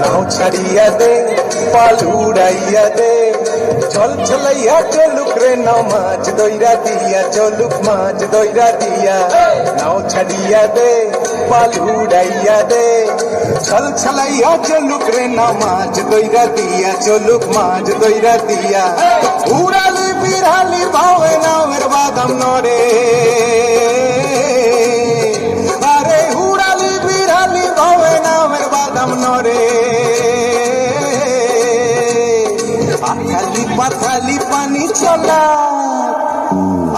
নাও ছাড়িয়া দে পাল উড়াইয়া দে চল চলাইয়া চলুক রে নাও মাছ দইরা দিয়া চলুক মাছ দইরা দিয়া নাও ছাড়িয়া দে পাল উড়াইয়া দে চল চলাইয়া চলুক রে নাও মাছ দইরা দিয়া চলুক মাছ দইরা দিয়া উড়ালি বিড়ালি ভাবে নামের বাদাম নরে আরে হুড়ালি বিড়ালি ভাবে নামের বাদাম নরে আথালি পাথালি পানি চলা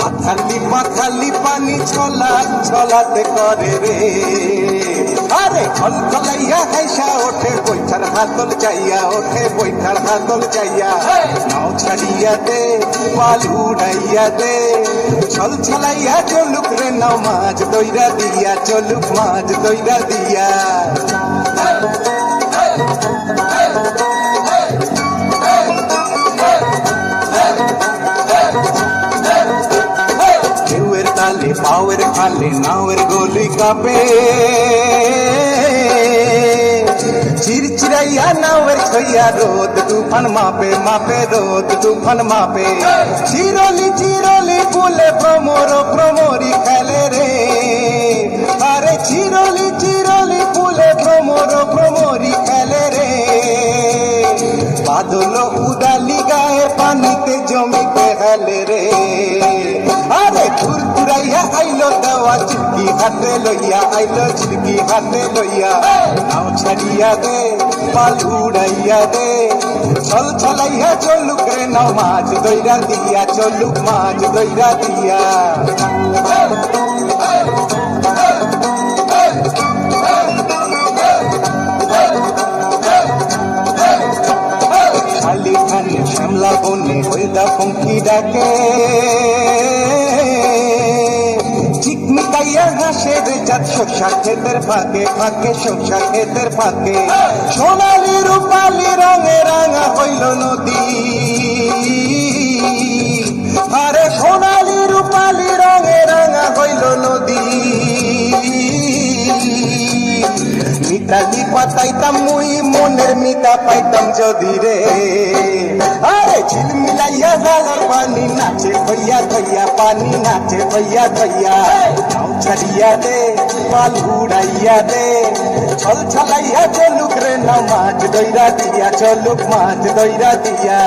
আথালি পাথালি পানি চলা চলাতে করে রে। আরে খল খলাইয়া হাইসা ওঠে বৈঠার হাতল চাইয়া ওঠে বৈঠার হাতল চাইয়া। নাও ছাড়িয়া দে পাল উড়াইয়া দে। ছল ছলাইয়া চলুক রে নাও মাছ দইরা দিয়া চলুক মাছ দইরা দিয়া। পাওয়ের খালে, নাওয়ের গলি কাপে। চিরচিরাইয়া নাওয়ের ছইয়া রোদ, তুফান মাপে মাপে রোদ, তুফান মাপে। চিরলি চিরলি কুলে প্রমোর প্রমোরি খেলে রে। আরে চিরলি চিরলি কুলে প্রমোর প্রমোরি খেলে রে। বাদল উদালি গায়ে পানিতে জমিতে হেলে রে। দেওয়া চিটকি হাতে লইয়া আইলো চিটকি হাতে লইয়া। নাও ছাড়িয়া দে, পাল উড়াইয়া দে। চল চলাইয়া চলুক রে নাও মাছ দইরা দিয়া, চলুক মাছ দইরা দিয়া। শালি খানে শ্যামলা বনে হইদা পঙ্কি ডাকে। চিকমিকাইয়া হাসে রে চাঁদ ক্ষেতের ফাঁকে ফাঁকে শস্যা ক্ষেতের ফাঁকে। সোনালি, রূপালি, রঙে রাঙা হইল নদী। আরে সোনালি, রূপালি, রঙে রাঙা হইল নদী। মিতালি পাতাইতাম মুই, মনের মিতা পাইতাম যদি রে। আরে ঝিলমিলাইয়া জালার পানি নাচে ভইয়া ভইয়া পানি নাচে ভইয়া ভইয়া নাও ছাড়িয়া দে পাল উড়াইয়া দে ছল ছলাইয়া চলুক রে নাও মাছ দইরা দিয়া চলুক মাছ দইরা দিয়া